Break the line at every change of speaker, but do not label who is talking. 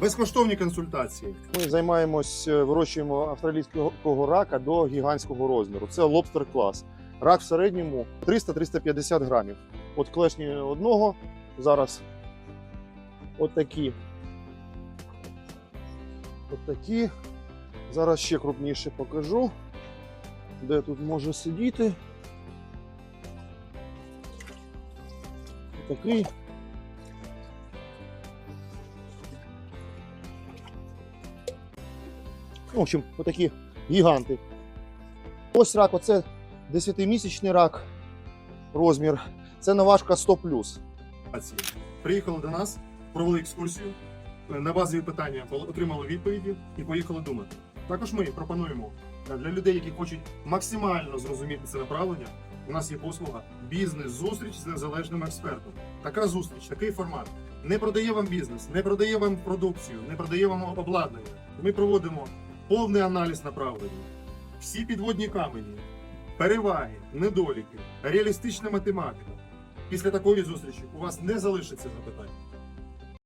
Безкоштовні консультації.
Ми займаємось, е, вирощуємо австралійського рака до гігантського розміру. Це лобстер клас. Рак в середньому 300-350 грамів. От клешні одного зараз от такі. От такі. Зараз ще крупніше покажу, де тут може сидіти. Такий. В общем, отакі гіганти. Ось рак, оце 10-місячний рак, розмір. Це наважка 100
консультації. Приїхали до нас, провели екскурсію, е, на базові питання отримали відповіді і поїхали думати. Також ми пропонуємо е, для людей, які хочуть максимально зрозуміти це направлення. У нас є послуга бізнес-зустріч з незалежним експертом. Така зустріч, такий формат не продає вам бізнес, не продає вам продукцію, не продає вам обладнання. Ми проводимо повний аналіз направлення, всі підводні камені, переваги, недоліки, реалістична математика. Після такої зустрічі у вас не залишиться запитань.